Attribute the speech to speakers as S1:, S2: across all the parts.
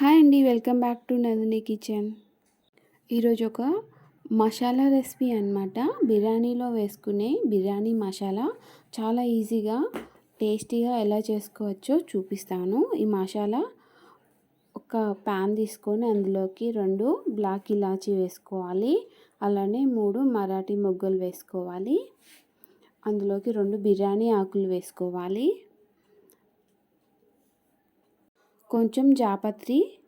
S1: Hi అండి welcome back to Nandini kitchen. ఈరోజు ఒక మసాలా రెసిపీ అనమాట బిర్యానీలో వేసుకునే బిర్యానీ మసాలా. చాలా ఈజీగా టేస్టీగా ఎలా చేసుకోవచ్చో చూపిస్తాను. ఈ మసాలా ఒక ప్యాన్ తీసుకొని అందులోకి రెండు బ్లాక్ ఇలాచీ వేసుకోవాలి. అలానే మూడు మరాఠీ మొగ్గలు వేసుకోవాలి. అందులోకి రెండు బిర్యానీ ఆకులు వేసుకోవాలి. కొంచెం జాపత్రి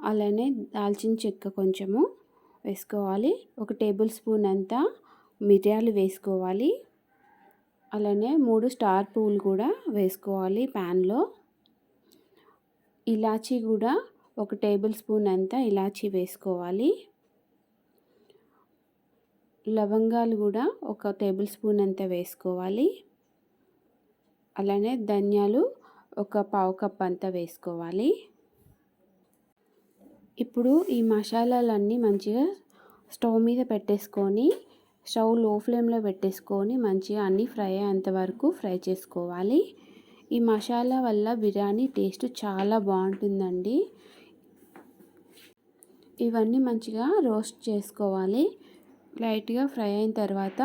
S1: అలానే దాల్చిన చెక్క కొంచెము వేసుకోవాలి. ఒక టేబుల్ స్పూన్ అంతా మిరియాలు వేసుకోవాలి. అలానే మూడు స్టార్ పువ్వులు కూడా వేసుకోవాలి ప్యాన్లో. ఇలాచీ కూడా ఒక టేబుల్ స్పూన్ అంతా ఇలాచీ వేసుకోవాలి. లవంగాలు కూడా ఒక టేబుల్ స్పూన్ అంత వేసుకోవాలి. అలానే ధనియాలు ఒక పావు కప్ అంతా వేసుకోవాలి. ఇప్పుడు ఈ మసాలాలన్నీ మంచిగా స్టవ్ మీద పెట్టేసుకొని స్టవ్లో ఫ్లేమ్లో పెట్టేసుకొని మంచిగా అన్నీ ఫ్రై అయ్యేంత వరకు ఫ్రై చేసుకోవాలి. ఈ మసాలా వల్ల బిర్యానీ టేస్ట్ చాలా బాగుంటుందండి. ఇవన్నీ మంచిగా రోస్ట్ చేసుకోవాలి. లైట్గా ఫ్రై అయిన తర్వాత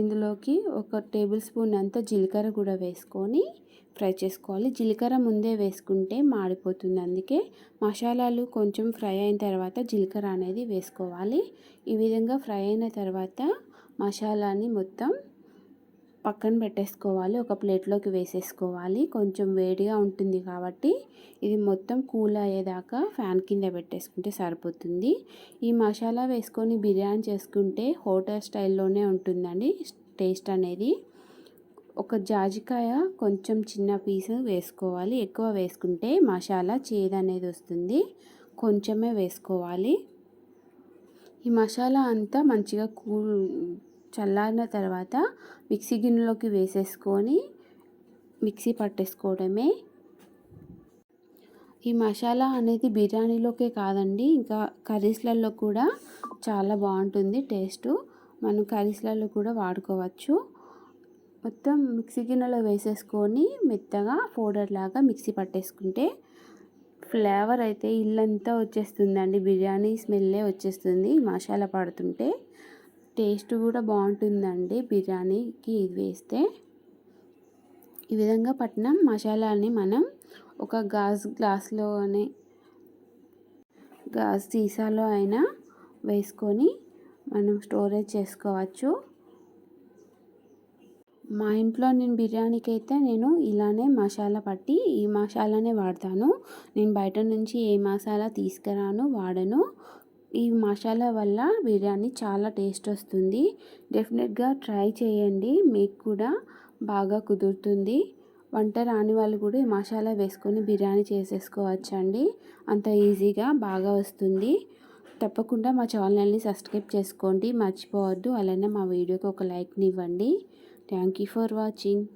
S1: ఇందులోకి ఒక టేబుల్ స్పూన్ అంత జీలకర్ర కూడా వేసుకొని ఫ్రై చేసుకోవాలి. జీలకర్ర ముందే వేసుకుంటే మాడిపోతుంది. అందుకే మసాలాలు కొంచెం ఫ్రై అయిన తర్వాత జీలకర్ర అనేది వేసుకోవాలి. ఈ విధంగా ఫ్రై అయిన తర్వాత మసాలాని మొత్తం పక్కన పెట్టేసుకోవాలి. ఒక ప్లేట్లోకి వేసేసుకోవాలి. కొంచెం వేడిగా ఉంటుంది కాబట్టి ఇది మొత్తం కూల్ అయ్యేదాకా ఫ్యాన్ కింద పెట్టేసుకుంటే సరిపోతుంది. ఈ మసాలా వేసుకొని బిర్యానీ చేసుకుంటే హోటల్ స్టైల్లోనే ఉంటుందండి టేస్ట్ అనేది. ఒక జాజికాయ కొంచెం చిన్న పీస్ వేసుకోవాలి. ఎక్కువ వేసుకుంటే మసాలా చేదు అనేది వస్తుంది. కొంచెమే వేసుకోవాలి. ఈ మసాలా అంతా మంచిగా కూ చల్లారిన తర్వాత మిక్సీ గిన్నెలోకి వేసేసుకొని మిక్సీ పట్టేసుకోవడమే. ఈ మసాలా అనేది బిర్యానీలోకే కాదండి ఇంకా కర్రీస్లలో కూడా చాలా బాగుంటుంది టేస్ట్. మనం కర్రీస్లలో కూడా వాడుకోవచ్చు. మొత్తం మిక్సీ గిన్నెలో వేసేసుకొని మెత్తగా పౌడర్ లాగా మిక్సీ పట్టేసుకుంటే ఫ్లేవర్ అయితే ఇల్లంతా వచ్చేస్తుందండి బిర్యానీ స్మెల్లే వచ్చేస్తుంది మసాలా పడుతుంటే. టేస్ట్ కూడా బాగుంటుందండి బిర్యానీకి ఇది వేస్తే. ఈ విధంగా పట్టిన. మసాలాని మనం ఒక గాజు గ్లాస్లోనే గాజు సీసాలో అయినా వేసుకొని మనం స్టోరేజ్ చేసుకోవచ్చు. మా ఇంట్లో నేను బిర్యానీకి అయితే నేను ఇలానే మసాలా పట్టి ఈ మసాలానే వాడతాను. నేను బయట నుంచి ఏ మసాలా తీసుకురాను వాడను. ఈ మసాలా వల్ల బిర్యానీ చాలా టేస్ట్ వస్తుంది. డెఫినెట్గా ట్రై చేయండి. మీకు కూడా బాగా కుదురుతుంది. వంట రాని వాళ్ళు కూడా ఈ మసాలా వేసుకొని బిర్యానీ చేసేసుకోవచ్చండి. అంత ఈజీగా బాగా వస్తుంది. తప్పకుండా మా ఛానల్ని సబ్స్క్రైబ్ చేసుకోండి. మర్చిపోవద్దు. అలానే మా వీడియోకి ఒక లైక్ని ఇవ్వండి. Thank you for watching.